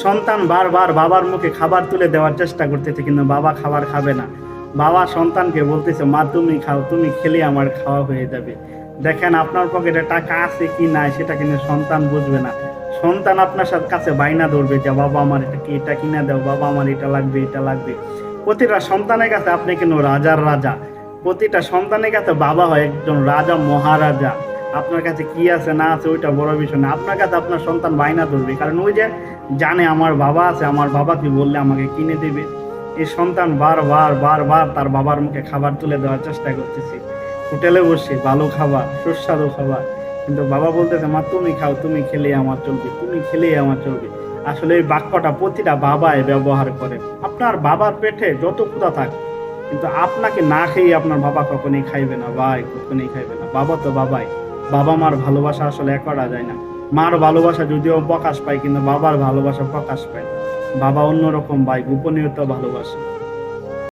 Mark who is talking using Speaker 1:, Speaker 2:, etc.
Speaker 1: সন্তান বারবার বাবার মুখে খাবার তুলে দেওয়ার চেষ্টা করতেছে, কিন্তু বাবা খাবার খাবে না। বাবা সন্তানকে বলতেছে, মা, তুমি খাও, তুমি খেলে আমার খাওয়া হয়ে যাবে। দেখেন আপনার পকেটে টাকা আছে কি নাই, সেটা কিন্তু সন্তান বুঝবে না। সন্তান আপনার সাথে কাছে বাইনা ধরবে যে, বাবা, আমার এটা কি, এটা কিনা দাও, বাবা, আমার এটা লাগবে এটা লাগবে। প্রতিটা সন্তানের কাছে আপনি কিন্তু রাজার রাজা। প্রতিটা সন্তানের কাছে বাবা হয় একজন রাজা, মহারাজা। আপনার কাছে কি আছে, না আছে, ওইটা বড় বিষয় না। আপনার কাছে আপনার সন্তান বাইনা ধরবে, কারণ ওই যে জানে আমার বাবা আছে, আমার বাবা কি বললে আমাকে কিনে দেবে। এই সন্তান বারবার বারবার তার বাবার মুখে খাবার তুলে দেওয়ার চেষ্টা করতেছে। হোটেলে বসে, ভালো খাবার, সুস্বাদু খাবার। কিন্তু বাবা বলতেছে, মা, তুমি খাও, তুমি খেলে আমার চলবে, তুমি খেলে আমার চলবে। আসলে এই বাক্যটা প্রতিটা বাবাই ব্যবহার করে। আপনার বাবার পেটে যত ক্ষুধা থাক, কিন্তু আপনাকে না খেয়ে আপনার বাবা কখনই খাইবে না, ভাই, কখনই খাইবে না। বাবা তো বাবাই। বাবা মার ভালোবাসা আসলে এক করা যায় না মার ভালোবাসা যদিও প্রকাশ পায়, কিন্তু বাবার ভালোবাসা প্রকাশ পায়। বাবা অন্যরকম ভাই, গোপনীয়তা ভালোবাসে